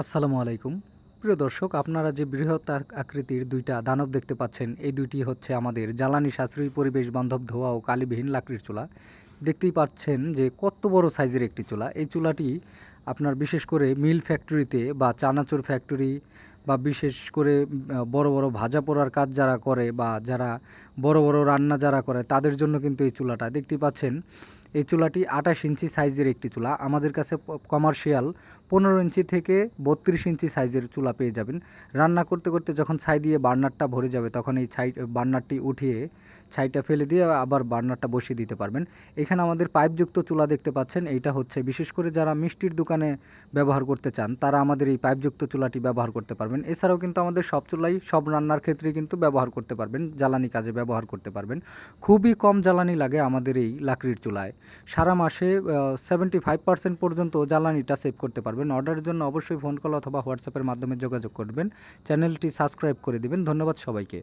আসসালামু আলাইকুম। প্রিয় দর্শক, আপনারা যে বৃহৎ আকৃতির দুইটা দানব দেখতে পাচ্ছেন, এই দুইটি হচ্ছে আমাদের জ্বালানি সাশ্রয়ী পরিবেশ বান্ধব ধোয়া ও কালিবিহীন লাকড়ির চুলা। দেখতেই পাচ্ছেন যে কত বড় সাইজের একটি চুলা। এই চুলাটি আপনার বিশেষ করে মিল ফ্যাক্টরিতে বা চানাচুর ফ্যাক্টরি বা বিশেষ করে বড় বড় ভাজা পোড়ার কাজ যারা করে বা যারা বড় বড় রান্না যারা করে, তাদের জন্য কিন্তু এই চুলাটা। দেখতেই পাচ্ছেন, এই চুলাটি আঠাশ ইঞ্চি সাইজের একটি চুলা। আমাদের কাছে কমার্শিয়াল পনেরো ইঞ্চি থেকে বত্রিশ ইঞ্চি সাইজের চুলা পেয়ে যাবেন। রান্না করতে করতে যখন ছাই দিয়ে বার্নারটা ভরে যাবে, তখন এই ছাই, বার্নারটি উঠিয়ে ছাইটা ফেলে দিয়ে আবার বার্নারটা বসিয়ে দিতে পারবেন। এখানে আমাদের পাইপযুক্ত চুলা দেখতে পাচ্ছেন। এইটা হচ্ছে বিশেষ করে যারা মিষ্টির দোকানে ব্যবহার করতে চান, তারা আমাদের এই পাইপযুক্ত চুলাটি ব্যবহার করতে পারবেন। এছাড়াও কিন্তু আমাদের সব চুলাই, সব রান্নার ক্ষেত্রে কিন্তু ব্যবহার করতে পারবেন, জ্বালানি কাজে ব্যবহার করতে পারবেন। খুবই কম জ্বালানি লাগে আমাদের এই লাকড়ির চুলায়। সারা মাসে সেভেন্টি ফাইভ পার্সেন্ট পর্যন্ত জ্বালানিটা সেভ করতে পারবেন। অর্ডারের জন্য অবশ্যই ফোন কল অথবা হোয়াটসঅ্যাপের মাধ্যমে যোগাযোগ করবেন। চ্যানেলটি সাবস্ক্রাইব করে দিবেন। ধন্যবাদ সবাইকে।